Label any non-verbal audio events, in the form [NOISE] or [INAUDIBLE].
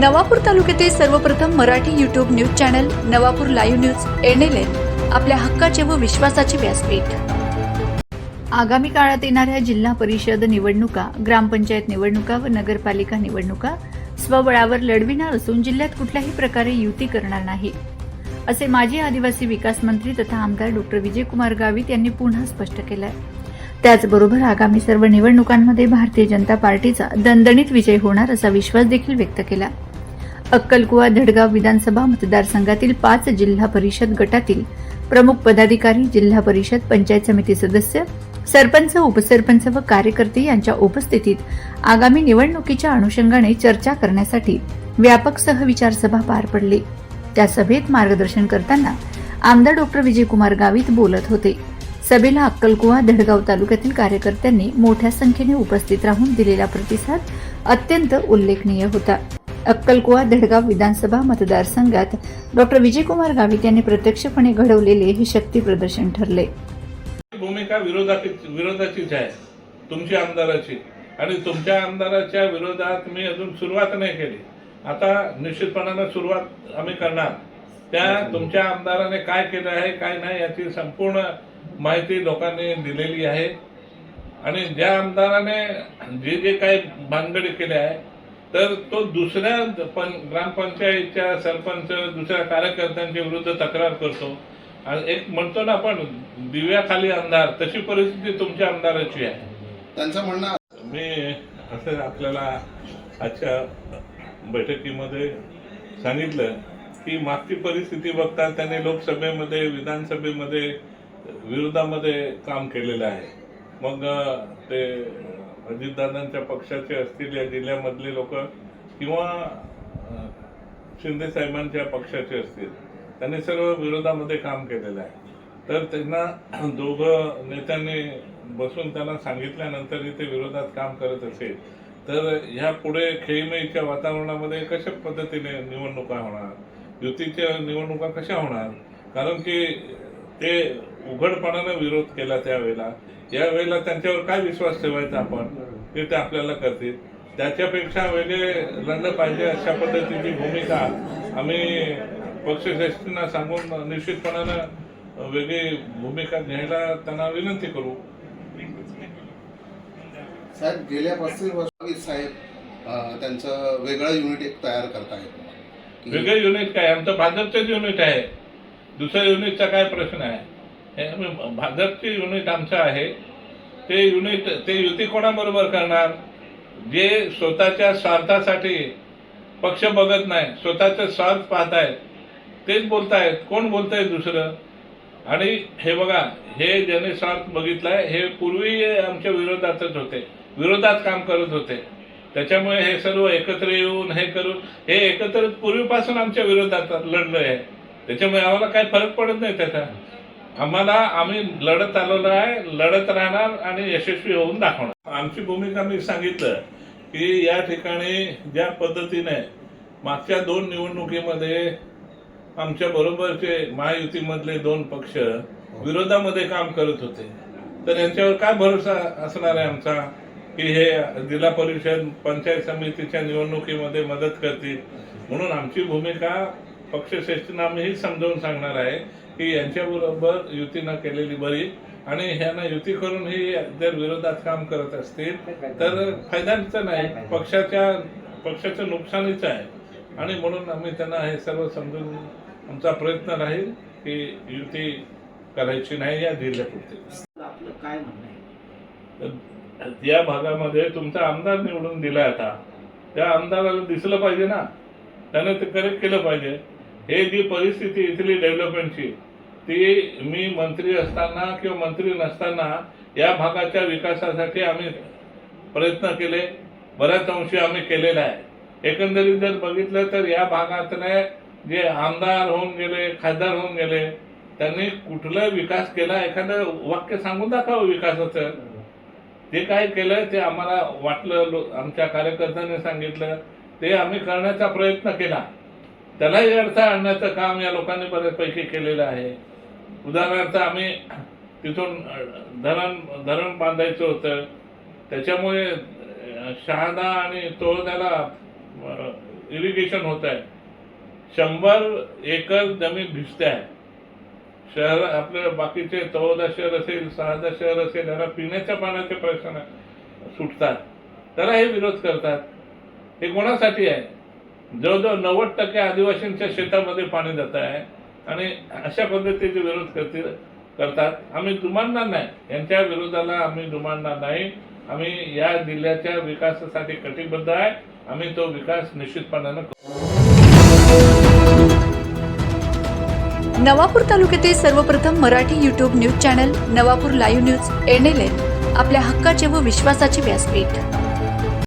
नवापूर तालुक्यातील सर्वप्रथम Marathi YouTube news channel Navapur live news NLN आपल्या हक्काचे व विश्वासाचे व्यासपीठ. आगामी काळात येणाऱ्या जिल्हा परिषद निवडणुका ग्रामपंचायत निवडणुका व नगरपालिका निवडणुका स्वबळावर लढविणार असून जिल्ह्यात कुठल्याही प्रकारे युती करणार नाही. असे माजी आदिवासी विकास मंत्री तथा आमदार डॉक्टर विजयकुमार गावित यांनी पुन्हा स्पष्ट केलं आहे त्याचबरोबर आगामी सर्व निवडणुकांमध्ये भारतीय जनता पार्टीचा दणदणीत विजय होणार असा विश्वास देखील व्यक्त केला. अक्कलकुवा धडगाव विधानसभा मतदारसंघातील पाच जिल्हा परिषद गटातील प्रमुख पदाधिकारी जिल्हा परिषद पंचायत समिती सदस्य सरपंच उपसरपंच व कार्यकर्ते यांच्या उपस्थितीत आगामी निवडणुकीच्या अनुषंगाने चर्चा करण्यासाठी व्यापक सहविचार सभा पार पडली. त्या सभेत मार्गदर्शन करताना आमदार डॉक्टर विजयकुमार गावित बोलत होते. सभेला अक्कलकुवा धडगाव तालुक्यातील कार्यकर्त्यांनी मोठ्या संख्येने उपस्थित राहून दिलेला प्रतिसाद अत्यंत उल्लेखनीय होता. अक्कलकुवा धडगाव विधानसभा मतदारसंघात डॉक्टर विजयकुमार गावित यांनी प्रत्यक्षपणे घडवलेले हे शक्ती प्रदर्शन ठरले. भूमिका विरोधाची विरोधाचीच आहे. तुमची आमदाराची. आणि तुमच्या आमदाराच्या विरोधात मी अजून सुरुवात नाही केली. आता निश्चितपणानं सुरुवात आम्ही करणार. त्या तुमच्या आमदाराने काय केलं आहे काय नाही याची संपूर्ण माहिती लोकांनी दिलेली आहे. आणि ज्या आमदाराने जे जे काही भानगडी केल्या आहे तर तो दुसऱ्या पण ग्रामपंचायतच्या सरपंच दुसऱ्या कार्यकर्त्यांच्या विरुद्ध तक्रार करतो. आणि एक म्हणतो ना आपण दिव्याखाली अंधार तशी परिस्थिती तुमच्या आमदाराची आहे. त्यांचं म्हणणं मी असं आपल्याला आजच्या बैठकीमध्ये सांगितलं की मागची परिस्थिती बघता त्यांनी लोकसभेमध्ये विधानसभेमध्ये विरोधामध्ये काम केलेलं आहे. मग ते अजितदादांच्या पक्षाचे असतील या जिल्ह्यामधले लोक किंवा शिंदे साहेबांच्या पक्षाचे असतील त्यांनी सर्व विरोधामध्ये काम केलेलं आहे. तर त्यांना [CLEARS THROAT] दोघं नेत्यांनी बसून त्यांना सांगितल्यानंतरही ते विरोधात काम करत असेल तर ह्या पुढे खेळीमेळीच्या वातावरणामध्ये कशा पद्धतीने निवडणुका होणार? युतीच्या निवडणुका कशा होणार? कारण की ते उघडपणानं विरोध केला त्यावेळेला. यावेळेला त्यांच्यावर काय विश्वास ठेवायचा आपण? ते ते आपल्याला करतील. त्याच्यापेक्षा वेगळे लढलं पाहिजे अशा पद्धतीची भूमिका आम्ही पक्षश्रेष्ठींना सांगून निश्चितपणानं वेगळी भूमिका घ्यायला त्यांना विनंती करू. साहेब गेल्या पस्तीस वर्षांनी साहेब त्यांचं वेगळं युनिट एक तयार करतायत की- वेगळं युनिट काय? आमचं भाजपचंच युनिट आहे. दुसऱ्या युनिटचा काय प्रश्न आहे? भाजपचे युनिट आमचं आहे ते युनिट ते युती कोणाबरोबर करणार? जे स्वतःच्या स्वार्थासाठी पक्ष बघत नाही स्वतःचा स्वार्थ पाहतायत तेच बोलतायत. कोण बोलतायत दुसरं? आणि हे बघा हे ज्याने स्वार्थ बघितलाय हे पूर्वी आमच्या विरोधातच होते. विरोधात काम करत होते. त्याच्यामुळे हे सर्व एकत्र येऊन हे करून हे एकत्र पूर्वीपासून आमच्या विरोधात लढलं आहे त्याच्यामुळे आम्हाला काही फरक पडत नाही त्याचा. आम्हाला आम्ही लढत आलेलो आहे लढत राहणार आणि यशस्वी होऊन दाखवणार. आमची भूमिका मी सांगितलं की या ठिकाणी ज्या पद्धतीने मागच्या दोन निवडणुकीमध्ये आमच्या बरोबरचे महायुतीमधले दोन पक्ष विरोधामध्ये काम करत होते. तर यांच्यावर काय भरोसा असणार आहे आमचा? की हे जिल्हा परिषद पंचायत समितीच्या निवडणुकीमध्ये मदत करतील? म्हणून आमची भूमिका पक्षश्रेष्ठींना आम्ही ही समजावून सांगणार आहे की यांच्याबरोबर युती न केलेली बरी आणि ह्यांना युती करून ही जर विरोधात काम करत असतील तर फायद्याचं नाही. पक्षाच्या पक्षाचं नुकसानीचं आहे. आणि म्हणून आम्ही त्यांना हे सर्व समजून आमचा प्रयत्न राहील की युती करायची नाही या जिल्ह्यापुरती आपलं काय म्हणणं आहे? तर या भागामध्ये तुमचा आमदार निवडून दिलाय आता. त्या आमदाराला दिसलं पाहिजे ना. त्यानं ते करेक्ट केलं पाहिजे. हे जी परिस्थिती इथली डेव्हलपमेंटची ती मी मंत्री असताना किंवा मंत्री नसताना या भागाच्या विकासासाठी आम्ही प्रयत्न केले. बऱ्याच अंशी आम्ही केलेला आहे. एकंदरीत जर बघितलं तर या भागातले जे आमदार होऊन गेले खासदार होऊन गेले त्यांनी कुठला विकास केला? एखादं वाक्य सांगून दाखवावं विकासाचं. जे काय केलं ते आम्हाला वाटलं लो- आमच्या कार्यकर्त्यांनी सांगितलं ते आम्ही करण्याचा प्रयत्न केला. त्यालाही अर्थ आणण्याचं काम या लोकांनी बऱ्याचपैकी केलेलं आहे. उदाहरणार्थ आम्ही तिथून धरण धरण बांधायचं होतं. त्याच्यामुळे शहादा आणि तोळद्याला इरिगेशन होत आहे. शंभर एकर जमीन भिजते आहे. शहर आपल्या बाकीचे तळोदा शहर असेल सहादा शहर असेल याला पिण्याच्या पाण्याचे प्रश्न सुटतात. त्याला हे विरोध करतात. हे कोणासाठी आहे? जवळजवळ नव्वद टक्के आदिवासींच्या शेतामध्ये पाणी जात आहे आणि अशा पद्धतीचे विरोध करतील करतात. आम्ही दुमानणार नाही. यांच्या विरोधाला आम्ही दुमानणार नाही. आम्ही या जिल्ह्याच्या विकासासाठी कटिबद्ध आहे. आम्ही तो विकास निश्चितपणानं करू. नवापूर तालुक्यातील सर्वप्रथम Marathi YouTube news channel Navapur live news N L N आपल्या हक्काचे व विश्वासाचे व्यासपीठ.